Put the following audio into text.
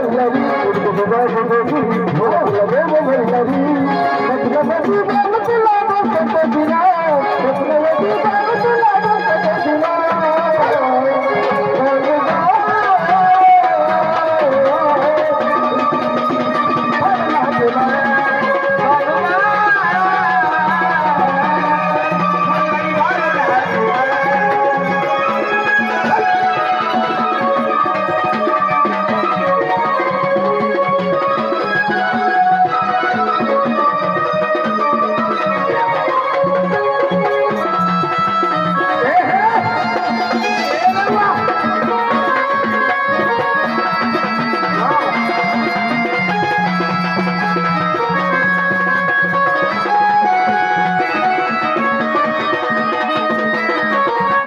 মহল্লারি Durga Saraswati Bhola